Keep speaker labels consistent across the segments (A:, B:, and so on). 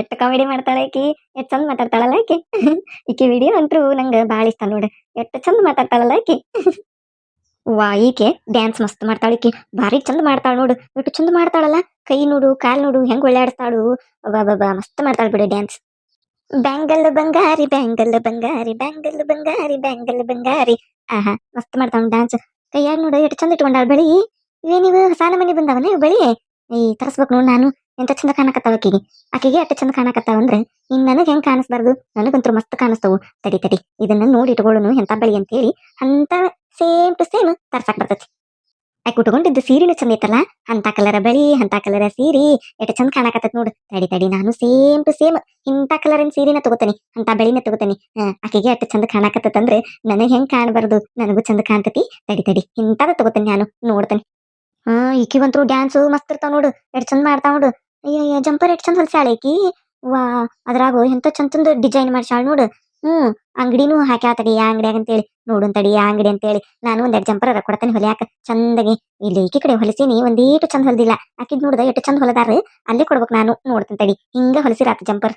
A: ಎಷ್ಟು ಕಾಮಿಡಿ ಮಾಡ್ತಾಳೆ ಆಕಿ? ಎಷ್ಟು ಚಂದ ಮಾತಾಡ್ತಾಳಲ್ಲ ಆಕಿ? ಈಕಿ ವಿಡಿಯೋ ಅಂತೂ ನಂಗೆ ಭಾಳ ಇಷ್ಟ ನೋಡು. ಎಷ್ಟು ಚಂದ ಮಾತಾಡ್ತಾಳಲ್ಲ ಆಕಿ? ವಾ, ಈಕೆ ಡ್ಯಾನ್ಸ್ ಮಸ್ತ್ ಮಾಡ್ತಾಳ ಈಕಿ ಭಾರಿ ಚಂದ ಮಾಡ್ತಾಳ ನೋಡು. ಎಷ್ಟು ಚಂದ ಮಾಡ್ತಾಳಲ್ಲ? ಕೈ ನೋಡು, ಕಾಲ್ ನೋಡು, ಹೆಂಗ್ ಒಳ್ಳಾಡಿಸ್ತಾಳು? ಬಾ ಮಸ್ತ್ ಮಾಡ್ತಾಳ ಬಿಡು ಡ್ಯಾನ್ಸ್ ಬ್ಯಾಂಗಲ್ ಬಂಗಾರಿ ಬ್ಯಾಂಗಲ್ ಬಂಗಾರಿ ಬ್ಯಾಂಗಲ್ ಬಂಗಾರಿ ಬ್ಯಾಂಗಲ್ ಬಂಗಾರಿ. ಆಹಾ, ಮಸ್ತ್ ಮಾಡ್ತಾಳ ಡ್ಯಾನ್ಸ್ ಕೈಯಾಗ ನೋಡು, ಎಷ್ಟು ಚಂದ ಇಟ್ಕೊಂಡಾಳ ಬಳಿ? ಇವೇನಿವು ಸಾಲ ಮನೆ ಬಂದವನ ಬಳಿ? ಈ ತರಸ್ಬೇಕು ನೋಡ್ ನಾನು. ಎಂತ ಚಂದ ಕಾಣಕತ್ತಾವ ಆಕಿಗೆ? ಆಕಿಗೆ ಅಷ್ಟು ಚಂದ ಕಾಣಕತ್ತಾವ ಅಂದ್ರೆ, ಇನ್ ನನಗೆ ಹೆಂಗ್ ಕಾಣಿಸ್ಬಾರ್ದು? ನನಗಂತೂ ಮಸ್ತ್ ಕಾಣಿಸ್ತವು. ತಡಿ ತಡಿ. ಇದನ್ನ ನೋಡಿ ಇಟ್ಕೊಳ್ಳೋನು ಎಂತ ಬೆಳಿ ಅಂತ ಹೇಳಿ ಅಂತ ಸೇಮ್ ಟು ಸೇಮ್ ತರ್ಸಕ್ ಬರ್ತೈತಿ. ಆಕೆ ಉಟ್ಕೊಂಡಿದ್ದು ಸೀರೆನೂ ಚಂದ ಐತಲ್ಲ ಅಂತ ಕಲರ ಬಳಿ, ಅಂತ ಕಲರ ಸೀರೆ. ಎಟ ಚಂದ ಕಾಣಕತ್ತೈತಿ ನೋಡು. ತಡಿ ತಡಿ. ನಾನು ಸೇಮ್ ಟು ಸೇಮ್ ಇಂತ ಕಲರಿನ ಸೀರೆನ ತಗೋತೀನಿ, ಅಂತ ಬೆಳಿನ ತಗೋತೀನಿ. ಆಕೆಗೆ ಎಷ್ಟು ಚಂದ ಕಾಣಕತ್ತಂದ್ರೆ ನನಗೆ ಹೆಂಗ್ ಕಾಣಬಾರ್ದು? ನನಗೂ ಚಂದ ಕಾಣ್ತತಿ. ತಡಿ ತಡಿ. ಇಂತದ ತಗೋತೀನಿ ನಾನು. ನೋಡ್ತೇನೆ. ಹಾ ಈಕಿಗಂತೂ ಡ್ಯಾನ್ಸ್ ಮಸ್ತ್ ಇರ್ತಾವ ನೋಡು, ಎಷ್ಟ್ ಚಂದ ಮಾಡ್ತಾವ ನೋಡು. ಅಯ್ಯ ಜಂಪರ್ ಎಷ್ಟ್ ಚಂದ ಹೊಲ್ಸಾಳ ಈಕಿ? ವಾ, ಅದ್ರಾಗು ಎಂತ ಚಂದ ಚಂದ ಡಿಸೈನ್ ಮಾಡ್ಸಾಳ ನೋಡು. ಹ್ಮ್, ಅಂಗಡಿನೂ ಹಾಕ್ಯಾಳ ತಡಿ, ಯಾ ಅಂಗಡಿಯಾಗ ಅಂತೇಳಿ. ನೋಡು ತಡಿ, ಯಾ ಅಂಗಡಿ ಅಂತೇಳಿ. ನಾನು ಒಂದೆರಡು ಜಂಪರ್ ಕೊಡ್ತೇನೆ ಹೊಲಿಯಾಕ, ಚಂದಗೆ. ಇಲ್ಲಿ ಈಕಿ ಕಡೆ ಹೊಲಿಸಿನಿ, ಒಂದೀಟು ಚಂದ ಹೊಲ್ದಿಲ್ಲ. ಆಕಿದ್ ನೋಡ್ದ ಎಷ್ಟು ಚಂದ ಹೊಲದಾರ, ಅಲ್ಲೇ ಕೊಡ್ಬೇಕು ನಾನು, ನೋಡ್ತೇನೆ ತಡಿ. ಹಿಂಗ ಹೊಲಸಿರಾತ ಜಂಪರ್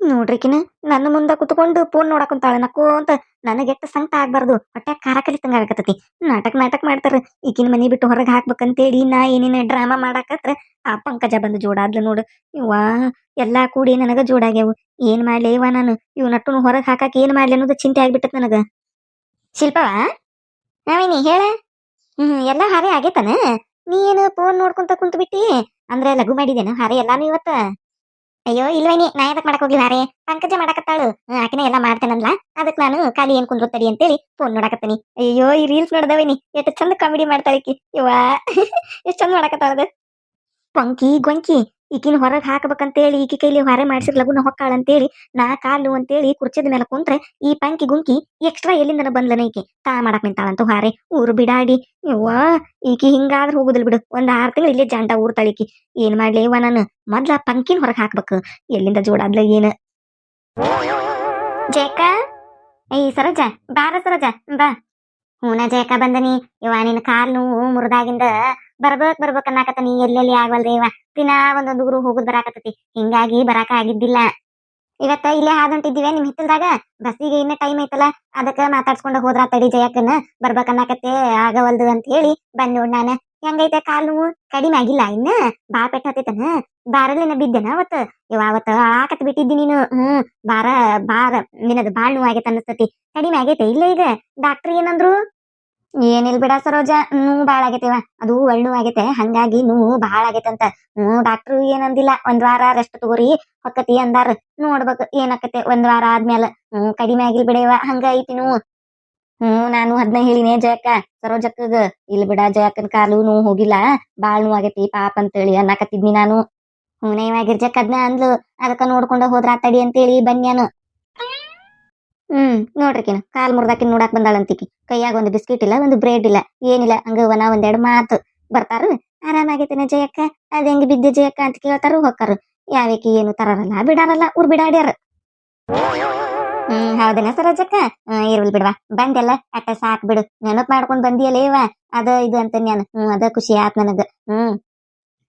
A: ನೋಡ್ರಿಕಿನ, ನನ್ನ ಮುಂದ ಕುತ್ಕೊಂಡು ಫೋನ್ ನೋಡಕುಂತಾಳೆ ನಕ್ಕೋ ಅಂತ ನನಗೆ ಎಷ್ಟು ಸಂಕಟ ಆಗ್ಬಾರ್ದು. ಹೊಟ್ಟೆ ಖಾರ ಕಲಿತಂಗ ಆಗಕತ್ತತಿ. ನಾಟಕ ನಾಟಕ ಮಾಡ್ತಾರ, ಈಕಿನ ಮನಿ ಬಿಟ್ಟು ಹೊರಗೆ ಹಾಕ್ಬೇಕಂತೇಳಿ ನಾ ಏನೇನ ಡ್ರಾಮಾ ಮಾಡಾಕತ್ರ, ಆ ಪಂಕಜ ಬಂದು ಜೋಡಾದ್ಲು ನೋಡು. ಇವ ಎಲ್ಲಾ ಕೂಡಿ ನನಗ ಜೋಡಾಗ್ಯಾವು. ಏನ್ ಮಾಡ್ಲಿ ಇವ ನಾನು? ಇವ್ ನಟ್ಟುನು ಹೊರಗ್ ಹಾಕಾಕ ಏನ್ ಮಾಡ್ಲಿ ಅನ್ನೋದು ಚಿಂತೆ ಆಗ್ಬಿಟ್ಟತ್ ನನಗ. ಶಿಲ್ಪವಾ ನಾವೇನಿ ಹೇಳ? ಹ್ಮ್, ಎಲ್ಲಾ ಹಾರೆ ಆಗೇತನ? ನೀ ಏನು ಫೋನ್ ನೋಡ್ಕೊಂತ ಕುಂತ ಬಿಟ್ಟಿ ಅಂದ್ರೆ ಲಘು ಮಾಡಿದೇನ ಹಾರೆ ಎಲ್ಲಾನು ಇವತ್ತ? ಅಯ್ಯೋ ಇಲ್ವೇನಿ ನಾ ಯಾಕೆ ಮಾಡಕ್ ಹೋಗ್ಲಿ ಹಾರೆ ಪಂಕಜ ಮಾಡಕತ್ತಾಳು. ಆಕಿನ ಎಲ್ಲಾ ಮಾಡ್ತೇನಲ್ಲ ಅದಕ್ ನಾನು ಖಾಲಿ ಏನ್ ಕುಂದ್ರತ್ತಡಿ ಅಂತೇಳಿ ಫೋನ್ ನೋಡಕತ್ತೀನಿ. ಅಯ್ಯೋ, ಈ ರೀಲ್ಸ್ ನೋಡ್ದವೇನಿ ಎಷ್ಟು ಚಂದ ಕಾಮಿಡಿ ಮಾಡ್ತಾಳೆ ಇವ ಎಷ್ಟ್ ಚಂದ ಮಾಡಕತ್ತಾಳದು. ಪಂಕಿ, ಗೊಂಕಿ. ಈಕಿನ ಹೊರಗ್ ಹಾಕ್ಬೇಕಂತೇಳಿ, ಈಕಿ ಕೈಲಿ ಹೊರೆ ಮಾಡಿಸಿ ಲಗುನ ಹೊಕ್ಕಾಳ ಅಂತೇಳಿ ನಾ ಕಾಲು ಅಂತೇಳಿ ಕುರ್ಚಿದ ಮೇಲೆ ಕುಂತ್ರೆ ಈ ಪಂಕಿ ಗುಂಕಿ ಎಕ್ಸ್ಟ್ರಾ ಎಲ್ಲಿಂದನ ಬಂದ್ಲನ ಈಕಿ? ತಾ ಮಾಡಕ್ ನಿಂತಾಳಂತ ಹೊರೆ, ಊರು ಬಿಡಾಡಿ. ಯವ್ವಾ, ಈಕಿ ಹಿಂಗಾದ್ರ ಹೋಗುದಿಲ್ ಬಿಡು. ಒಂದ್ ಆರ್ ತಿಂಗಳು ಇಲ್ಲೇ ಜಂಟ ಊರ್ ತಳಿಕಿ ಏನ್ ಮಾಡ್ಲಿ ಇವ ನಾನು? ಮೊದ್ಲ ಪಂಕಿನ ಹೊರಗ್ ಹಾಕ್ಬೇಕು. ಎಲ್ಲಿಂದ ಜೋಡಾದ್ಲ ಏನ? ಜೇಕ ಏಯ್ ಸರೋಜ, ಬಾರ ಸರೋಜ, ಬಾ. ಹೂನ ಜೇಕ ಬಂದನಿ. ಇವ ನಿನ್ ಕಾಲ್ ನೋವು ಮುರಿದಾಗಿಂದ ಬರ್ಬೇಕ್ ಬರ್ಬೇಕ್ ಅನ್ನಕತ್ತನಿ. ಎಲ್ಲೆಲ್ಲಿ ಆಗವಲ್ರಿ ಇವ? ದಿನಾ ಒಂದೊಂದು ಊರು ಹೋಗುದ್ ಬರಾಕತ್ತತಿ. ಹಿಂಗಾಗಿ ಬರಾಕ ಆಗಿದ್ದಿಲ್ಲ. ಇವತ್ತ ಇಲ್ಲೇ ಹಾದಂಟಿದ್ದೀವಿ ನಿಮ್ ಹಿತ್ತಲ್ದಾಗ? ಬಸ್ಸಿಗೆ ಇನ್ನ ಟೈಮ್ ಐತಲ್ಲ. ಅದಕ್ಕ ಮಾತಾಡ್ಸ್ಕೊಂಡ ಹೋದ್ರ ತಡಿ ಜಯಕ್ಕನ? ಬರ್ಬೇಕ್ ಅನ್ನಕತ್ತೆ ಆಗವಲ್ದು ಅಂತ ಹೇಳಿ ಬಂದ್ ನೋಡ್ ನಾನ. ಹೆಂಗೈತೆ ಕಾಲ್ ಕಡಿಮೆ ಆಗಿಲ್ಲ ಇನ್ನ? ಬಾ ಪೆಟ್ಟ ಹತ್ತೈತನ? ಬಾರಲಿನ ಬಿದ್ದೆನ ಇವ ಅವತ್ತ ಆಕತ್ ಬಿಟ್ಟಿದ್ದಿ ನೀನು. ಹ್ಮ್, ಬಾರ ಬಾರ ನಿನ್ನದು ಬಾಳ್ ನೋವು ಆಗೈತೆ ಅನಸ್ತತಿ ಕಡಿಮೆ ಆಗೈತೆ ಇಲ್ಲ ಈಗ? ಡಾಕ್ಟರ್ ಏನಂದ್ರು? ಏನಿಲ್ ಬಿಡ ಸರೋಜ? ನೋವು ಬಾಳ ಆಗೈತಿವ ಅದು ಒಳ್ಳು ಆಗೈತೆ. ಹಂಗಾಗಿ ನೋವು ಬಾಳ ಅಂತ. ಹ್ಮ್ ಡಾಕ್ಟರ್ ಏನಂದಿಲ್ಲ ಒಂದ್ ವಾರ ರೆಸ್ಟ್ ತಗೋರಿ. ಹೊಕ್ಕತಿ ಅಂದಾರ. ನೋಡ್ಬೇಕು ಏನಾಕತೆ ಒಂದ್ ವಾರ ಆದ್ಮೇಲೆ ಹ್ಮ್, ಕಡಿಮೆ ಆಗಿಲ್ ಬಿಡವ ಹಂಗ ಐತಿ ನೋವು ಹ್ಮ್, ನಾನು ಅದ್ನ ಹೇಳಿನೇ ಜಯಕ್ಕ. ಸರೋಜಕ್ಕಗ, ಇಲ್ ಬಿಡ ಜಯಕ್ಕನ ಕಾಲು ನೋವು ಹೋಗಿಲ್ಲ. ಬಾಳ್ ನೋವು ಆಗೈತಿ ಪಾಪ ಅಂತೇಳಿ ಅನ್ನಕತ್ತಿದ್ನಿ ನಾನು. ಹ್ಮ್ ನೈವಾಗಿರ್ಜಕ್ ಅದ್ನ ಅಂದ್ಲು. ಅದಕ್ಕ ನೋಡ್ಕೊಂಡ ಹೋದ್ರ ತಡಿ ಅಂತೇಳಿ ಬನ್ಯಾನು. ಹ್ಮ್ ನೋಡ್ರಿಕಿನ ಕಾಲ್ ಮುರ್ದಾಕಿನ ನೋಡಾಕ್ ಬಂದಾಳಂತಿಕಿ. ಕೈಯಾಗ ಒಂದು ಬಿಸ್ಕಿಟ್ ಇಲ್ಲ, ಒಂದು ಬ್ರೆಡ್ ಇಲ್ಲ, ಏನಿಲ್ಲ. ಹಂಗ ಒನ ಒಂದೆರಡು ಮಾತು ಬರ್ತಾರು. ಆರಾಮಾಗೈತೇನೆ ಜಯಕ್ಕ? ಅದ್ ಹೆಂಗ್ ಬಿದ್ದೆ ಜಯಕ್ಕ ಅಂತ ಕೇಳ್ತಾರ ಹೊಕ್ಕಾರು. ಯಾವಕ್ಕೆ ಏನು ತರಾರಲ್ಲ, ಬಿಡಾರಲ್ಲ, ಊರ್ ಬಿಡಾಡ್ಯಾರ. ಹ್ಮ್, ಹೌದನ ಸರೋಜಕ್ಕ? ಹ್ಮ್ ಇರ್ವಲ್ ಬಿಡ್ವಾ. ಬಂದೆಲ್ಲ, ಅಟ್ಟ ಸಾಕ್ ಬಿಡು. ನೆನಪ್ ಮಾಡ್ಕೊಂಡ್ ಬಂದಿಯಲ್ಲ ಇವ. ಅದ ಇದು ಅಂತ ನಾನು ಹ್ಮ್, ಅದ ಖುಷಿ ಆತ್ ನನಗ. ಹ್ಮ್.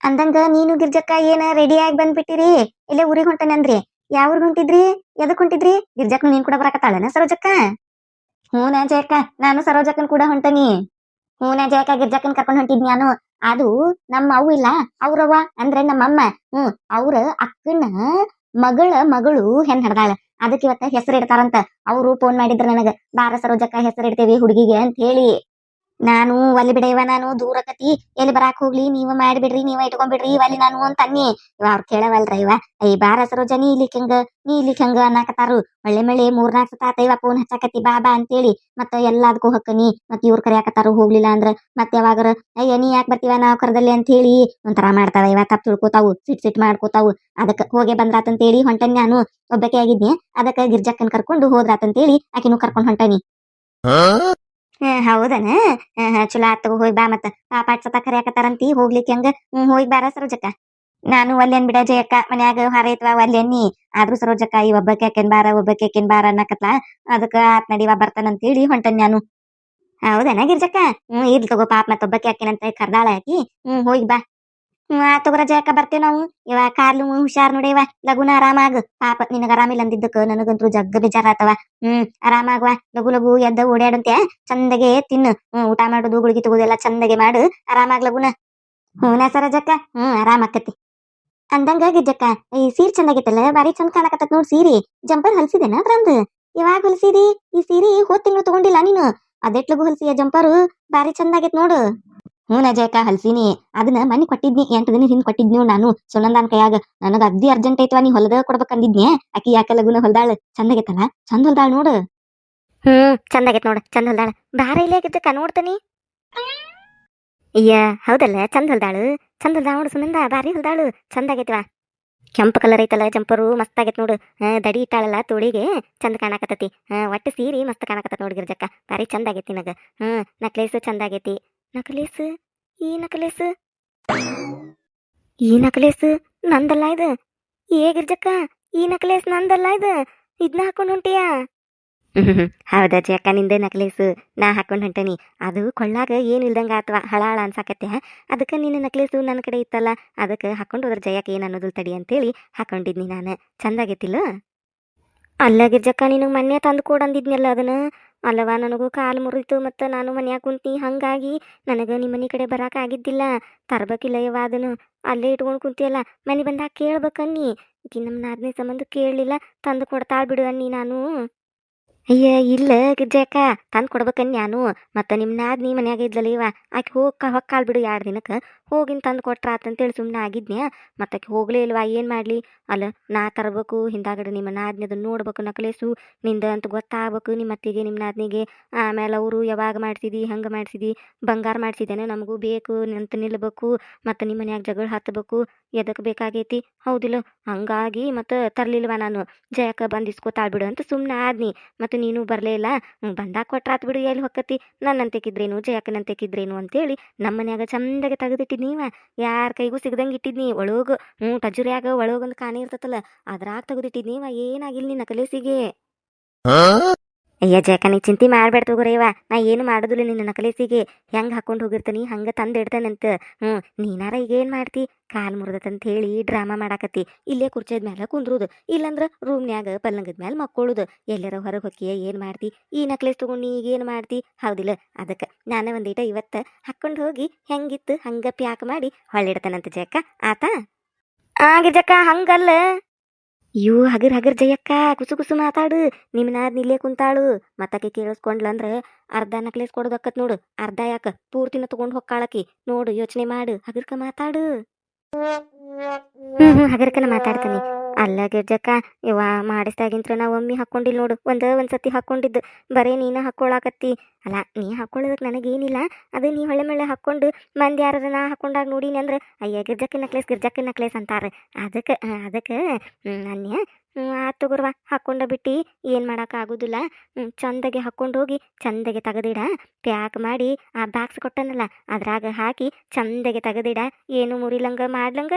A: ಅಂದಂಗ ನೀನು ಗಿರ್ಜಕ್ಕ ಏನ ರೆಡಿ ಆಗಿ ಬಂದ್ಬಿಟ್ಟಿರಿ? ಇಲ್ಲೇ ಊರಿಗೆ ಹೊಂಟನಂದ್ರಿ? ಯಾವ ಊರಿಗೆ ಹೊಂಟಿದ್ರಿ? ಎದಕ್ ಹೊಂಟಿದ್ರಿ? ಗಿರ್ಜಕ್ಕ ನೀನ್ ಕೂಡ ಬರಕತ್ತಾಳನ ಸರೋಜಕ್ಕ? ಹೂನ ಜಯಕ್ಕ, ನಾನು ಸರೋಜಕ್ಕನ್ ಕೂಡ ಹೊಂಟನಿ. ಹೂನ ಜಯಕ್ಕ ಗಿರ್ಜಕ್ಕನ್ ಕರ್ಕೊಂಡ್ ಹೊಂಟಿದ್ ನಾನು ಅದು ನಮ್ಮ ಅವು ಇಲ್ಲ ಅವ್ರವ್ವ ಅಂದ್ರೆ ನಮ್ಮಮ್ಮ ಹ್ಮ್ ಅವ್ರ ಅಕ್ಕನ ಮಗಳ ಮಗಳು ಹೆಣ್ ಹಡ್ದಾಳ. ಅದಕ್ಕೆ ಇವತ್ತ ಹೆಸರು ಅವ್ರು ಫೋನ್ ಮಾಡಿದ್ರ ನನಗ, ಬಾರ ಸರೋಜಕ್ಕ, ಹೆಸರು ಇಡ್ತೇವಿ ಹುಡುಗಿಗೆ ಅಂತ ಹೇಳಿ. ನಾನು ಒಲ್ಲಿ ಬಿಡೈವ ನಾನು ದೂರಕತಿ ಎಲ್ಲಿ ಬರಾಕ್ ಹೋಗ್ಲಿ, ನೀವ ಮಾಡ್ಬಿಡ್ರಿ, ನೀವ ಇಟ್ಕೊಂಡ್ಬಿಡ್ರಿ ಒಲಿ ನಾನು ಅಂತ ಇವ ಅವ್ರ ಕೇಳವಲ್ರ ಇವ ಐ ಬಾರ ಸರೋಜ, ನೀ ಇಲ್ಲಿಕ್ ಹೆಂಗ, ನೀ ಇಲ್ಲಿ ಹೆಂಗ? ಅನ್ನಕತ್ತಾರು. ಒಳ್ಳೆ ಮಳೆ ಮೂರ್ನಾಲ್ಕು ಸತಾತ ಇವ ಫೋನ್ ಹಚ್ಚಾಕತಿ ಬಾ ಬಾ ಅಂತೇಳಿ. ಮತ್ತ ಎಲ್ಲದಕ್ಕೂ ಹಕ್ಕನಿ. ಮತ್ ಇವ್ರ ಕರೆಯಾಕತ್ತಾರು, ಹೋಗ್ಲಿಲ್ಲ ಅಂದ್ರ ಮತ್ ಯಾವಾಗರ, ಅಯ್ಯ, ನೀ ಯಾಕೆ ಬರ್ತೀವ ನಾವ್ ಕರ್ದಲ್ಲಿ? ಅಂತ ಹೇಳಿ ಒಂಥರ ಮಾಡ್ತಾವ ಇವ, ತಪ್ಪ ತಿಳ್ಕೊತಾವು, ಸಿಟ್ ಸಿಟ್ ಮಾಡ್ಕೋತಾವು. ಅದಕ್ಕ ಹೋಗಿ ಬಂದ್ರಾತಂತೇಳಿ ಹೊಂಟನ್ ನಾನು. ಒಬ್ಬಕೆ ಆಗಿದ್ನಿ, ಅದಕ್ಕ ಗಿರ್ಜಕ್ಕನ್ ಕರ್ಕೊಂಡು ಹೋದ್ರಾತಂತೇಳಿ ಆಕಿನೂ ಕರ್ಕೊಂಡ್ ಹೊಂಟನಿ. ಹೌದನ? ಚಲೋ ಆತ್ ಹೋಗಿ ಬಾ ಮತ್ತ. ಪಾಪ ಸತ ಕರ್ಯಾಕತ್ತಾರಂತಿ ಹೋಗ್ಲಿಕ್ಕೆ ಹಂಗ? ಹೋಗಿ ಬಾರ ಸರೋಜಕ್ಕ. ನಾನು ಒಲ್ಲೆನ್ ಬಿಡ ಜಯಕ್ಕ, ಮನ್ಯಾಗ ಹೊರ ಐತ್ವಾ ಒಲ್ಲೆನ್ನಿ ಆದ್ರೂ ಸರೋಜಕ್ಕ, ಈ ಒಬ್ಬಕ್ಕೆ ಯಾಕೆನ್ ಬಾರ, ಒಬ್ಬಕ್ಕೆ ಯಾಕೆನ್ ಬಾರ ಅನ್ನಕತ್ಲ? ಅದಕ್ಕ ಆತ್ ನಡಿವಾ ಬರ್ತಾನಂತೇಳಿ ಹೊಂಟನ್ ನಾನು. ಹೌದನ ಗಿರ್ಜಕ್ಕ? ಹ್ಮ್, ಇರ್ಲಿ ತಗೋ ಪಾಪ ಮತ್ತೊಬ್ಬಕ್ಕೆ ಯಾಕೆನಂತ ಕರ್ದಾಳ ಹಾಕಿ ಹ್ಮ್, ಹೋಗಿ ಬಾ. ಹ್ಮ್, ಆ ತಗೋರ ಜಯಕ್ಕ ಬರ್ತೇವ್ ನಾವು. ಇವ ಕಾರ್ಲು ಹುಷಾರ್ ನೋಡಿ ಇವ ಲಗುನ ಆರಾಮಾಗ. ಪಾಪ ನಿನಗ ಆರಾಮಿಲ್ಲ ಅಂದಿದ್ದಕ್ಕ ನನಗಂತೂ ಜಗ್ಗ ಬೇಜಾರಾತವ. ಹ್ಮ್, ಆರಾಮಾಗ್ವ, ಲಗು ಲಗು ಎದ್ದ ಓಡಾಡಂತೆ ಚಂದಗೆ ತಿನ್ನು ಹ್ಮ್, ಊಟ ಮಾಡೋದು, ಗುಳಿಗೆ ತಗೋದೆಲ್ಲ ಚಂದಗೆ ಮಾಡು. ಆರಾಮಾಗ್ ಲಗುನ. ಹೂನ ಸರಜಕ್ಕ ಹ್ಮ್, ಆರಾಮ್ ಆಕತಿ. ಅಂದಂಗ ಗಿಜ್ಜಕ್ಕ ಈ ಸೀರೆ ಚಂದಾಗೈತಲ್ಲ ಬಾರಿ ಚಂದ ಕಾಣಕತ್ತ ನೋಡ್ ಸೀರೆ. ಜಂಪರ್ ಹೊಲ್ಸಿದೇನ ಅದ್ರಂದ್? ಇವಾಗ ಹೊಲ್ಸಿದಿ? ಈ ಸೀರೆ ಹೋದ್ ತಿಂಗಳು ತಗೊಂಡಿಲ್ಲ ನೀನು? ಅದೆಟ್ಲಗು ಹೊಲ್ಸಿಯ ಜಂಪರು? ಬಾರಿ ಚಂದಾಗೈತ್ ನೋಡು. ಹ್ಞೂ ಜಯಕ ಹಲ್ಸಿನಿ. ಅದನ್ನ ಮನಿ ಕೊಟ್ಟಿದ್ನಿ, ಎಂಟು ದಿನ ಹಿಂದ್ ಕೊಟ್ಟಿದ್ನಿ ನಾನು. ಸುನಂದನ್ ಕೈಯಾಗ, ನನಗ ಅಗ್ದಿ ಅರ್ಜೆಂಟ್ ಐತವಾ, ನೀ ಹೊಲದ ಕೊಡ್ಬೇಕಂದಿದ್ನಿ ಆಕಿ ಯಾಕ ಲಗುನ ಹೊಲ್ದಾಳ? ಚಂದಾಗೈತಲ್ಲ ಚಂದ ಹೊಲ್ದಾಳ ನೋಡು. ಹ್ಮ್ ಚಂದಾಗೈತ್ ನೋಡು. ಚಂದ ಹೊಲ್ದಾಳ. ಬಾರ ಇಲ್ಲೇ ಗಿದ್ದಕ್ಕ ನೋಡ್ತನಿ ಅಯ್ಯ, ಹೌದಲ್ಲ, ಚಂದ ಹೊಲ್ದಾಳು. ಚಂದ ಹೊಲ್ದಾಳ ನೋಡು ಸುನಂದ ಬಾರಿ ಹೊಲ್ದಾಳು. ಚಂದಾಗೈತ್ವಾ ಕೆಂಪು ಕಲರ್ ಐತಲ್ಲ, ಜಂಪರು, ಮಸ್ತ್ ಆಗೈತ್ ನೋಡು. ದಡಿ ಇಟ್ಟಾಳಲ್ಲ ತೋಳಿಗೆ, ಚಂದ ಕಾಣಕತ್ತತಿ. ಒಟ್ಟು ಸೀರಿ ಮಸ್ತ್ ಕಾಣಕತ್ತ ನೋಡಿ ಗಿರ್ಜಕ್ಕ. ಬಾರಿ ಚಂದ ಆಗೈತಿ ನನಗ. ಹ್ಮ್ ನಕ್ಲೇಸು ಚಂದ ಆಗೈತಿ. ನಕಲೇಸ್? ಈ ನಕಲೇಸ್? ಈ ನಕಲೇಸ್ ನಂದಲ್ಲ ಇದು. ಏ ಗಿರ್ಜಕ್ಕ ಈ ನಕಲೇಸ್ ನಂದಲ್ಲ ಇದು. ಇದನ್ನ ಹಾಕೊಂಡು ಹೊಂಟಿಯಾ? ಹೌದಾ ಅಕ್ಕ ನಿಂದೆ ನಕಲೇಸ್. ನಾ ಹಾಕೊಂಡು ಹೊಂಟೇನಿ. ಅದು ಕೊಳ್ಳಾಗ ಏನು ಇಲ್ದಂಗ ಅಥವಾ ಹಳ ಹಳ ಅನ್ಸಾಕತ್ತೆ ಅದಕ್ಕೆ ನಿನ್ನ ನಕ್ಲೇಸು ನನ್ನ ಕಡೆ ಇತ್ತಲ್ಲ ಅದಕ್ಕೆ ಹಾಕೊಂಡು ಹೋದ್ರೆ ಜಯಕ್ಕೆ ಏನು ಅನ್ನೋದು ತಡಿ ಅಂತೇಳಿ ಹಾಕೊಂಡಿದ್ನಿ ನಾನು. ಚಂದಾಗೈತಿಲ್ಲ? ಅಲ್ಲ ಗಿರ್ಜಕ್ಕ ನಿನಗೆ ಮೊನ್ನೆ ತಂದು ಕೊಡಂದಿದ್ನಲ್ಲ ಅದನ್ನ? ಅಲ್ಲವಾ, ನನಗೂ ಕಾಲು ಮುರಿತು ಮತ್ತು ನಾನು ಮನ್ಯಾಗ ಕುಂತಿ ಹಂಗಾಗಿ ನನಗೆ ನಿಮ್ಮ ಮನೆ ಕಡೆ ಬರಾಕ ಆಗಿದ್ದಿಲ್ಲ. ತರಬೇಕಿಲ್ಲ ಯವ್ವ ಅದನ್ನು. ಅಲ್ಲೇ ಇಟ್ಕೊಂಡು ಕುಂತಿಯಲ್ಲ, ಮನೆ ಬಂದಾಗ ಕೇಳ್ಬೇಕನ್ನಿ ಈಕಿ ನಮ್ಮ ನಾದನೇ ಸಂಬಂಧ ಕೇಳಲಿಲ್ಲ, ತಂದು ಕೊಡ್ತಾಳೆ ಬಿಡು ಅನ್ನಿ ನಾನು. ಅಯ್ಯ, ಇಲ್ಲ ಗಿಜ್ಜಕ್ಕ ತಂದು ಕೊಡ್ಬೇಕನ್ನಿ ನಾನು. ಮತ್ತು ನಿಮ್ಮ ನಾದ್ನಿ ಮನ್ಯಾಗ ಇದ್ಲಲ್ಲ ಇವ. ಆಕೆ ಹೋಗಿ ಹೊಕ್ಕಾಳ್ ಬಿಡು ಎರಡು ದಿನಕ್ಕೆ ಹೋಗಿನ್ ತಂದು ಕೊಟ್ರ ಆತಂತೇಳಿ ಸುಮ್ಮನೆ ಆಗಿದ್ನ್ಯಾ? ಮತ್ತು ಹೋಗಲೇ ಇಲ್ವಾ? ಏನು ಮಾಡಲಿ? ಅಲ್ಲ, ನಾ ತರಬೇಕು, ಹಿಂದಾಗಡೆ ನಿಮ್ಮ ನಾದ್ನಿ ಅದನ್ನು ನೋಡ್ಬೇಕು, ನಕಲೇಸು. ನಿಂದ ಅಂತ ಗೊತ್ತಾಗಬೇಕು, ನಿಮ್ಮ ಅತ್ತಿಗೆ, ನಿಮ್ಮ ನಾದ್ನಿಗೆ. ಆಮೇಲೆ ಅವರು ಯಾವಾಗ ಮಾಡ್ಸಿದಿ, ಹಂಗೆ ಮಾಡ್ಸಿದಿ, ಬಂಗಾರ ಮಾಡ್ಸಿದ್ದೇನೆ ನಮಗೂ ಬೇಕು, ನಿಂತು ನಿಲ್ಲಬೇಕು ಮತ್ತು ನಿಮ್ಮ ಮನ್ಯಾಗ ಜಗಳ ಹತ್ತಬೇಕು ಎದಕ್ಕೆ ಬೇಕಾಗೈತಿ? ಹೌದಿಲ್ಲ, ಹಂಗಾಗಿ ಮತ್ತು ತರಲಿಲ್ವ ನಾನು? ಜಯಕ್ಕೆ ಬಂದು ಇಸ್ಕೊತಾಳ್ ಬಿಡು ಅಂತ ಸುಮ್ಮನೆ ಆದ್ನಿ. ಮತ್ತು ನೀನು ಬರಲೇ ಇಲ್ಲ? ಬಂದಾಗ ಕೊಟ್ರಾತ್ ಬಿಡು, ಎಲ್ಲಿ ಹೊಕ್ಕತಿ? ನನ್ನಂತೆಕಿದ್ರೇನು ಜಯಕ್ಕನಂತೆಕಿದ್ರೇನು ಅಂತೇಳಿ ನಮ್ಮ ಮನ್ಯಾಗ ಚಂದಾಗೆ ತೆಗೆದಿಟ್ಟಿದ್ನೀವ ಯಾರ ಕೈಗೂ ಸಿಗದಂಗೆ ಇಟ್ಟಿದ್ನಿ. ಒಳಗ ಹ್ಞೂ ಟಜುರ್ಯಾಗ ಒಳಗೊಂದು ಕಾಣಿ ಇರ್ತತಲ್ಲ, ಅದ್ರಾಗ ತೆಗೆದಿಟ್ಟಿದ್ನೀವ ಏನಾಗಿಲ್ಲ ನಿನ್ನ ಕಲೇಸಿಗೆ? ಅಯ್ಯ ಜಯಕ ನೀ ಚಿಂತೆ ಮಾಡ್ಬೇಡ ತಗೋರಯ್ಯವ ನಾ ಏನು ಮಾಡೋದಿಲ್ಲ ನಿನ್ನ ನಕಲೇಸಿಗೆ. ಹೆಂಗೆ ಹಾಕೊಂಡು ಹೋಗಿರ್ತೀನಿ ಹಂಗೆ ತಂದು ಇಡ್ತಾನಂತ. ಹ್ಞೂ, ನೀನಾರ ಈಗ ಏನು ಮಾಡ್ತಿ? ಕಾಲ್ ಮುರಿದತ್ತಂತ ಹೇಳಿ ಡ್ರಾಮಾ ಮಾಡಾಕತ್ತಿ. ಇಲ್ಲೇ ಕುರ್ಚದ ಮೇಲೆ ಕುಂದ್ರುದು. ಇಲ್ಲಂದ್ರ ರೂಮ್ನ್ಯಾಗ ಪಲ್ಲಂಗದ ಮೇಲೆ ಮಕ್ಕೊಳ್ಳೋದು ಎಲ್ಲರ ಹೊರಗೆ ಹೊಕ್ಕಿಯ ಏನು ಮಾಡ್ತಿ? ಈ ನಕ್ಲೇಸ್ ತಗೊಂಡು ಈಗ ಏನು ಮಾಡ್ತಿ? ಹೌದಿಲ್ಲ, ಅದಕ್ಕೆ. ನಾನೇ ಒಂದೀಟ ಇವತ್ತು ಹಾಕೊಂಡು ಹೋಗಿ ಹೆಂಗಿತ್ತು ಹಂಗೆ ಪ್ಯಾಕ್ ಮಾಡಿ ಹೊಳ್ಳಿಡ್ತಾನಂತ ಜಯಕ್ಕ. ಆತ? ಆಗಿ ಜಕ್ಕ ಹಂಗಲ್ಲ. ಇವು ಹಗರ್ ಹಗರ್ ಜಯಕ್ಕ ಕುಸು ಕುಸು ಮಾತಾಡು ನಿಮ್ಮ ನಾದ್ ಇಲ್ಲೇ ಕುಂತಾಳು. ಮತ್ತಕ್ಕೆ ಕೇಳಿಸ್ಕೊಂಡ್ಲಂದ್ರೆ ಅರ್ಧ ನಕ್ಲೇಸ್ ಕೊಡೋದಕ್ಕತ್ ನೋಡು ಅರ್ಧ ಯಾಕ ಪೂರ್ತಿನ ತಗೊಂಡ್ ಹೊಕ್ಕಾಳಕಿ. ನೋಡು ಯೋಚನೆ ಮಾಡು ಹಗರ್ಕ ಮಾತಾಡು. ಹ್ಮ್ ಹ್ಮ್ ಹಗರ್ಕನ ಮಾತಾಡ್ತಾನೆ. ಅಲ್ಲ ಗಿರ್ಜಕ್ಕ, ಇವ ಮಾಡಿಸ್ದಾಗಿಂತ್ರ ನಾ ಒಮ್ಮೆ ಹಾಕ್ಕೊಂಡಿಲ್ಲ ನೋಡು, ಒಂದು ಒಂದು ಸತಿ ಹಾಕೊಂಡಿದ್ದು. ಬರೇ ನೀನು ಹಾಕೊಳಕತ್ತಿ. ಅಲ್ಲ, ನೀ ಹಾಕ್ಕೊಳ್ಳೋದಕ್ಕೆ ನನಗೇನಿಲ್ಲ. ಅದು ನೀ ಹೊಳೆ ಮಳೆ ಹಾಕ್ಕೊಂಡು ಮಂದಿ ಯಾರು ನಾ ಹಾಕೊಂಡಾಗ ನೋಡೀನಿ ಅಂದ್ರೆ, ಅಯ್ಯ ಗಿರ್ಜಕ್ಕ ನಕ್ಲೇಸ್ ಗಿರ್ಜಕ್ಕ ನಕ್ಲೇಸ್ ಅಂತಾರೆ. ಅದಕ್ಕೆ ಅದಕ್ಕೆ ಅನ್ಯ ಆ ಗುರುವ ಹಾಕೊಂಡ ಬಿಟ್ಟು. ಏನು ಮಾಡೋಕ್ಕಾಗೋದಿಲ್ಲ ಚಂದಗೆ ಹಾಕೊಂಡು ಹೋಗಿ, ಚಂದಗೆ ತೆಗೆದಿಡ. ಪ್ಯಾಕ್ ಮಾಡಿ, ಆ ಬಾಕ್ಸ್ ಕೊಟ್ಟನಲ್ಲ, ಅದ್ರಾಗ ಹಾಕಿ, ಚಂದಗೆ ತೆಗೆದಿಡ. ಏನು ಮುರಿಲಂಗ ಮಾಡ್ಲಂಗ?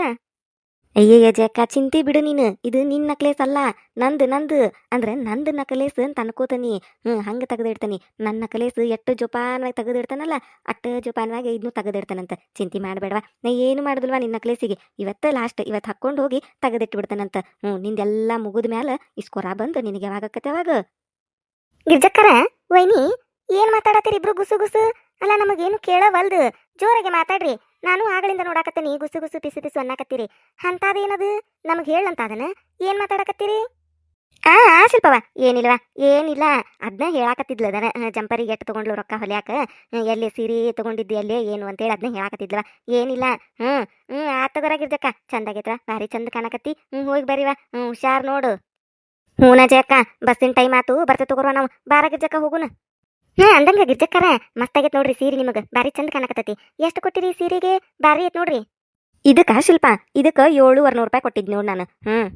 A: ಅಯ್ಯಯ್ಯ ಜಕ್ಕ ಚಿಂತೆ ಬಿಡು ನೀನು. ಇದು ನಿನ್ನ ನಕ್ಲೇಸ್ ಅಲ್ಲ. ನಂದು ನಂದು. ಅಂದ್ರೆ ನಂದು ನಕಲೇಸ್ ಅಂತ ಅನ್ಕೋತಾನಿ. ಹ್ಞೂ ಹಂಗೆ ತೆಗೆದಿಡ್ತಾನೆ. ನನ್ನ ನಕಲೇಸ್ ಎಷ್ಟು ಜೋಪಾನವಾಗಿ ತೆಗೆದಿಡ್ತಾನಲ್ಲ, ಅಷ್ಟು ಜೋಪಾನವಾಗಿ ಇದನ್ನು ತೆಗೆದಿಡ್ತಾನಂತ. ಚಿಂತೆ ಮಾಡಬೇಡವಾ. ನಾ ಏನು ಮಾಡುದಿಲ್ವಾ ನಿನ್ನ ನಕ್ಲೇಸಿಗೆ? ಇವತ್ತ ಲಾಸ್ಟ್ ಇವತ್ತು ಹಾಕೊಂಡು ಹೋಗಿ ತೆಗೆದಿಟ್ಟು ಬಿಡ್ತಾನಂತ ಹ್ಞೂ ನಿಂದೆಲ್ಲ ಮುಗಿದ ಮ್ಯಾಲ ಇಸ್ಕೊರ ಬಂದು ನಿನಗೆ ಯಾವಾಗ ಆಕತ್ತೆ ಅವಾಗ? ಗಿರ್ಜಕ್ಕರ ವೈನಿ, ಏನ್ ಮಾತಾಡತ್ತೀರಿ ಇಬ್ರು ಗುಸು ಗುಸು? ಅಲ್ಲ, ನಮಗೇನು ಕೇಳವಲ್ದು. ಜೋರಾಗಿ ಮಾತಾಡ್ರಿ. ನಾನು ಆಗಳಿಂದ ನೋಡಾಕತ್ತೀನಿ, ಗುಸು ಗುಸು ಪಿಸು ಪಿಸು ಅನ್ನಕತ್ತೀರಿ. ಅಂತಾದೇನದು ನಮಗೆ ಹೇಳಂತಾದನ? ಏನ್ ಮಾತಾಡಕತ್ತೀರಿ? ಆ ಆ ಶಿಲ್ಪವ ಏನಿಲ್ವಾ? ಏನಿಲ್ಲ. ಅದನ್ನ ಹೇಳಾಕತ್ತಿದ್ಲ ಅದನ್ನ ಜಂಪರಿಗೆ ಗೆಟ್ ತೊಗೊಂಡ್ಲು ರೊಕ್ಕ ಹೊಲಿಯಾಕ? ಎಲ್ಲಿ ಸೀರಿ ತಗೊಂಡಿದ್ದಿ ಎಲ್ಲಿ ಏನು ಅಂತೇಳಿ ಅದನ್ನ ಹೇಳಾಕತ್ತಿದ್ಲವ? ಏನಿಲ್ಲ. ಹ್ಞೂ ಹ್ಞೂ ಆತ ಚಂದ ಚಂದಾಗೈತ್ರ ಭಾರಿ ಚಂದ ಕಾಣಕತ್ತಿ. ಹ್ಞೂ ಹೋಗಿ ಬರೀವಾ. ಹ್ಞೂ ಹುಷಾರ್ ನೋಡು. ಹ್ಞೂ ನಜಕ್ಕ ಬಸ್ಸಿನ ಟೈಮ್ ಆತು, ಬರ್ತೇ ತಗೋರ್ವ ನಾವು. ಬಾರ ಗಿರ್ಜಕ್ಕ ಹೋಗುನ. ಹ್ಞೂ ಅಂದಂಗ ಗಿರ್ಜಕ್ಕರ ಮಸ್ತಾಗೈತ್ ನೋಡ್ರಿ ಸೀರೆ ನಿಮಗೆ. ಬಾರಿ ಚಂದ ಕಾಣಕತ್ತೈತಿ. ಎಷ್ಟು ಕೊಟ್ಟಿರಿ ಸೀರೆಗೆ? ಬಾರಿ ಐತ್ ನೋಡ್ರಿ. ಇದಕ್ಕ ಶಿಲ್ಪ ಇದಕ್ಕ ಏಳುವರೆ ನೂರು ರೂಪಾಯಿ ಕೊಟ್ಟಿದ್ ನೋಡಿ ನಾನು. ಹ್ಮ್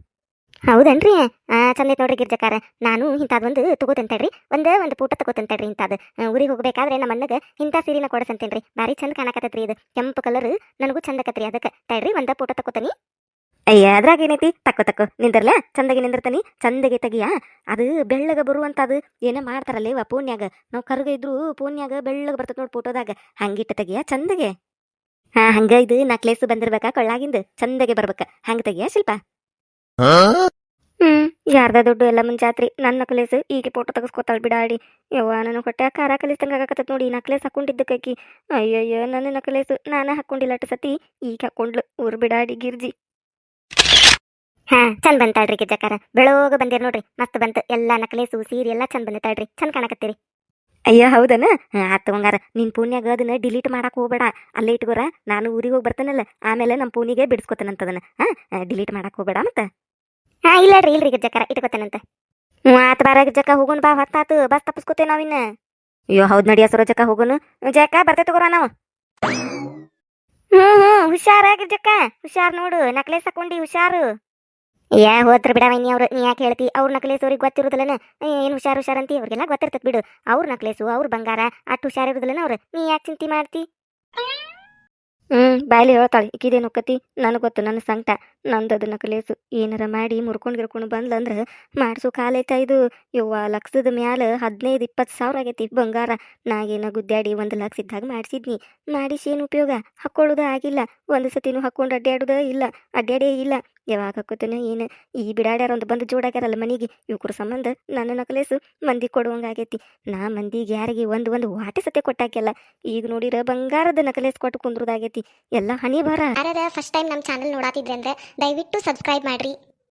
A: ಹೌದನ್ರಿ? ಆ ಚಂದ ಐತ್ ನೋಡ್ರಿ ಗಿರ್ಜಕ್ಕಾರ ನಾನು ಇಂಥದ್ದು ಒಂದು ತಗೋತಂತೇಳ್ರಿ ಒಂದ ಒಂದು ಪೂಟ ತಗೋತಂತೇಳ್ರಿ ಇಂಥದ್ದು ಊರಿಗೆ ಹೋಗ್ಬೇಕಾದ್ರೆ ನಮ್ಮ ಅಣ್ಣಗೆ ಇಂಥ ಸೀರೆನ ಕೊಡಸಂತೇನ್ರಿ. ಬಾರಿ ಚಂದ ಕಾಣಕತ್ತೈತ್ರಿ ಇದು. ಕೆಂಪು ಕಲರ್ ನನಗೂ ಚಂದ ಆಕತ್ರಿ ಅದಕ್ಕೆ. ತಡ್ರಿ ಒಂದ ಪೂಟ ತಗೋತಾನಿ. ಅಯ್ಯ ಅದ್ರಾಗ ಏನೈತಿ? ತಕ್ಕ ತಕ್ಕ. ನಿಂದಿರ್ಲ? ಚಂದಗೆ ನಿಂದಿರ್ತಾನಿ. ಚಂದಗೆ ತೆಗಿಯ? ಅದು ಬೆಳ್ಳಗ ಬರುವಂತದು ಏನೇ ಮಾಡ್ತಾರಲ್ಲ ವಾ ಪೂನ್ಯಾಗ. ನಾವು ಕರ್ಗ ಇದ್ರು ಪೂನ್ಯಾಗ ಬೆಳ್ಳಗ ಬರ್ತದ ನೋಡಿ ಫೋಟೋದಾಗ. ಹಂಗಿಟ್ಟ ತೆಗಿಯ ಚಂದಗೆ? ಹಾ ಹಂಗ ಇದು ನಕ್ಲೇಸ್ ಬಂದಿರ್ಬೇಕಾ ಕೊಳ್ಳಾಗಿಂದ? ಚಂದಗೆ ಬರ್ಬೇಕ. ಹಂಗ ತೆಗಿಯ ಶಿಲ್ಪ? ಹ್ಮ್ ಯಾರ್ದ ದುಡ್ಡು ಎಲ್ಲ ಮುಂಜಾತ್ರಿ. ನನ್ನ ನಕ್ಲೇಸ್ ಈಗ ಫೋಟೋ ತೆಗೆಸ್ಕೊತಾಳ ಬಿಡಾಡಿ. ಯವ್ವ ನಾನು ಹೊಟ್ಟೆ ಖಾರ ಕಲಿಸ್ತಂಗ ಆಗಕತ್ತ ನೋಡಿ. ನಕ್ಲೇಸ್ ಹಾಕೊಂಡಿದ್ದಕ್ಕಿ ಅಯ್ಯಯ್ಯೋ ನನ್ನ ನಕ್ಲೇಸ್ ನಾನ ಹಾಕೊಂಡಿಲ್ಲ ಅಟ್ ಸತಿ. ಈಗ ಹಾಕೊಂಡ್ಲು ಊರ್ ಬಿಡಾಡಿ ಗಿರ್ಜಿ. ಹಾ ಚಂದ ಬಂತಾಳ್ರಿ ಗಿಜ್ಜಕ್ಕಾರ ಬೆಳೋಗ ಬಂದಿರ್ ನೋಡ್ರಿ. ಮಸ್ತ್ ಬಂತು. ಎಲ್ಲಾ ನಕಲೇಸು ಸೀರೆ ಎಲ್ಲಾ ಚಂದ ಬಂದಿತ್ತಾಳ್ರಿ ಚಂದ ಕಾಣಕತ್ತೀರಿ. ಅಯ್ಯ ಹೌದನ? ಆತ್ ಹಂಗಾರ ನಿನ್ ಪೂನ್ಯಾಗ ಅದನ್ನ ಡಿಲೀಟ್ ಮಾಡಕ್ ಹೋಗ್ಬೇಡ. ಅಲ್ಲೇ ಇಟ್ಕೋರ. ನಾನು ಊರಿಗೆ ಹೋಗಿ ಬರ್ತಾನಲ್ಲ. ಆಮೇಲೆ ನಮ್ಮ ಪೂನಿಗೆ ಬಿಡಿಸ್ಕೊತಾನಂತದನ್ನ ಹಾ ಡಿಲೀಟ್ ಮಾಡಕ್ ಹೋಗ್ಬೇಡ ಮತ್ತ? ಹಾ ಇಲ್ಲ ರೀ ಇಲ್ರಿ ಗಿಜ್ಜಕ್ಕಾರ ಇಟ್ಕೋತಾನಂತ ಹ್ಞೂ ಆತ್ ಬಾರ ಗಿಜ್ಜಕ್ಕ ಹೋಗೋಣ ಬಾ ಹೊತ್ತಾತು. ಬಸ್ ತಪ್ಪಿಸ್ಕೋತೇವೆ ನಾವಿನ್ನ. ಅಯ್ಯೋ ಹೌದ್ ನಡಿಯ ಸರೋಜಕ್ಕ ಹೋಗೋನು. ಜಕ್ಕ ಬರ್ತೇ ತಗೋರ ನಾವು. ಹ್ಮ್ ಹ್ಮ್ ಹುಷಾರ ಜಕ್ಕ ಹುಷಾರ್ ನೋಡು ನಕ್ಲೇಸ್ ಹಾಕೊಂಡಿ, ಹುಷಾರು. ಏ ಹೋದ್ರ ಬಿಡ ವೈನಿ ಅವ್ರು, ನೀ ಯಾಕೆ ಹೇಳ್ತಿ? ಅವ್ರ ನಕ್ಲೇಸ್ ಅವ್ರಿಗೆ ಗೊತ್ತಿರೋದಿಲ್ಲನ? ಏನು ಹುಷಾರ್ ಹುಷಾರ್ ಅಂತಿ? ಅವ್ರಿಗೆಲ್ಲ ಗೊತ್ತಿರ್ತತ್ ಬಿಡು. ಅವ್ರ ನಕ್ಲೇಸು ಅವ್ರ ಬಂಗಾರ, ಅಷ್ಟು ಹುಷಾರ್ ಇರುದಿಲ್ಲನ ಅವ್ರು? ನೀ ಯಾಕೆ ಚಿಂತೆ ಮಾಡ್ತಿ? ಹ್ಮ್, ಬಾಯ್ಲಿ ಹೇಳ್ತಾಳೆ ಈಕಿದೇನು ಒಕ್ಕತಿ ನನಗೆ ಗೊತ್ತು, ನನ್ನ ಸಂಕಟ. ನಂದು ಅದನ್ನ ಕಲೇಸು. ಏನಾರ ಮಾಡಿ ಮುರ್ಕೊಂಡು ಗಿರ್ಕೊಂಡು ಬಂದ್ಲಂದ್ರೆ ಮಾಡ್ಸು. ಕಾಲೈತ ಇದು. ಯವ್ವ, ಲಕ್ಷದ ಮ್ಯಾಲ ಹದಿನೈದು, ಇಪ್ಪತ್ತು ಸಾವಿರ ಆಗೈತಿ ಬಂಗಾರ. ನಾಗೇನ ಗುದ್ದಾಡಿ ಒಂದು ಲಕ್ಷ ಇದ್ದಾಗ ಮಾಡಿಸಿದ್ನಿ. ಮಾಡಿಸಿ ಏನು ಉಪಯೋಗ? ಹಾಕೊಳ್ಳೋದು ಆಗಿಲ್ಲ. ಒಂದು ಸತಿನೂ ಹಾಕ್ಕೊಂಡು ಅಡ್ಡಾಡೋದ ಇಲ್ಲ. ಅಡ್ಡಾಡೇ ಇಲ್ಲ. ಯಾವಾಗ ಹಾಕೋತೇನೆ ಏನು ಈ ಬಿಡಾಡ್ಯಾರ ಒಂದು ಬಂದು ಜೋಡಾಗ್ಯಾರಲ್ಲ ಮನೆಗೆ ಇವ್ರ ಸಂಬಂಧ ನನ್ನ ನಕಲೇಸು ಮಂದಿ ಕೊಡುವಂಗಾಗೈತಿ. ನಾ ಮಂದಿಗೆ ಯಾರಿಗೆ ಒಂದು ಒಂದು ವಾಟೆ ಸತೆ ಕೊಟ್ಟಾಕ್ಯಲ್ಲ, ಈಗ ನೋಡಿರ ಬಂಗಾರದ ನಕಲೇಸ್ ಕೊಟ್ಟು ಕುಂದ್ರದಾಗೈತಿ. ಎಲ್ಲ ಬರ
B: ಯಾರ ಫಸ್ಟ್ ಟೈಮ್ ನಮ್ಮ ಚಾನಲ್ ನೋಡಾತಿದ್ರೆ ಅಂದ್ರೆ ದಯವಿಟ್ಟು ಸಬ್ಸ್ಕ್ರೈಬ್ ಮಾಡ್ರಿ.